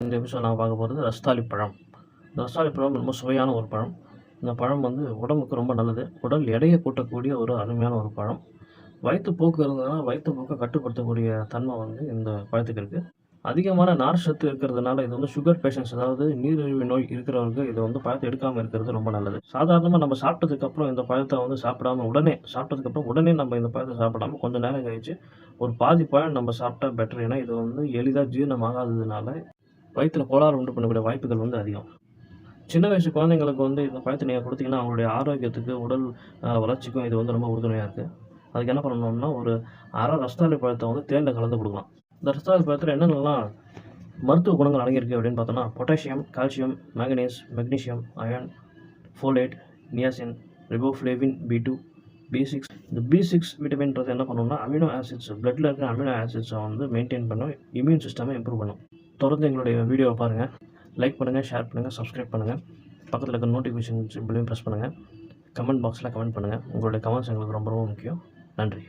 இந்த எபிசோட் நான் பார்க்க போகிறது ரஸ்தாலி பழம். இந்த ரஸ்தாலி பழம் ரொம்ப சுவையான ஒரு பழம். இந்த பழம் வந்து உடம்புக்கு ரொம்ப நல்லது. உடல் எடையை கூட்டக்கூடிய ஒரு அருமையான ஒரு பழம். வயிற்றுப்போக்கு இருந்ததுன்னா வயிற்றுப்போக்கை கட்டுப்படுத்தக்கூடிய தன்மை வந்து இந்த பழத்துக்கு இருக்குது அதிகமான நார் சத்து இருக்கிறதுனால இது வந்து சுகர் பேஷண்ட்ஸ் அதாவது நீரிழிவு நோய் இருக்கிறவங்க இதை வந்து பழத்தை எடுக்காமல் இருக்கிறது ரொம்ப நல்லது. சாதாரணமாக நம்ம சாப்பிட்டதுக்கப்புறம் இந்த பழத்தை வந்து சாப்பிடாம உடனே சாப்பிட்டதுக்கப்புறம் உடனே நம்ம இந்த பழத்தை சாப்பிடாம கொஞ்சம் நேரம் கழிச்சு ஒரு பாதி பழம் நம்ம சாப்பிட்டா பெட்டர் ஏன்னா இது வந்து எளிதாக ஜீரணமாகாததுனால வயிற்றில் கோளாறு உண்டு பண்ணக்கூடிய வாய்ப்புகள் வந்து அதிகம். சின்ன வயசு குழந்தைங்களுக்கு வந்து இந்த பழத்தை நீங்கள் கொடுத்தீங்கன்னா அவங்களுடைய ஆரோக்கியத்துக்கு உடல் வளர்ச்சிக்கும் இது வந்து ரொம்ப உறுதுணையாக இருக்குது அதுக்கு என்ன பண்ணணும்னா ஒரு அரை ரஸ்தாளி பழத்தை வந்து தேனில் கலந்து கொடுக்கலாம். இந்த ரஸ்தாளி பழத்தில் என்னென்னலாம் மருத்துவ குணங்கள் அடங்கியிருக்கு அப்படின்னு பார்த்தோம்னா potassium calcium manganese magnesium iron folate niacin riboflavin B two B six. இந்த பி சிக்ஸ் விட்டமின்றது என்ன பண்ணணும்னா அமினோ ஆசிட்ஸ் பிளட்டில் இருக்கிற அமினோ ஆசிட்ஸை வந்து மெயின்டைன் பண்ணும் இம்யூன் சிஸ்டமை இம்ப்ரூவ் பண்ணும். தொடர்ந்து எங்களுடைய வீடியோவை பாருங்கள் லைக் பண்ணுங்கள் ஷேர் பண்ணுங்கள் சப்ஸ்கிரைப் பண்ணுங்கள் பக்கத்தில் இருக்க நோட்டிஃபிகேஷன் சிம்பிளையும் ப்ரெஸ் பண்ணுங்கள் கமெண்ட் பாக்ஸில் கமெண்ட் பண்ணுங்கள் உங்களுடைய கமெண்ட்ஸ் எங்களுக்கு ரொம்ப ரொம்ப முக்கியம். நன்றி.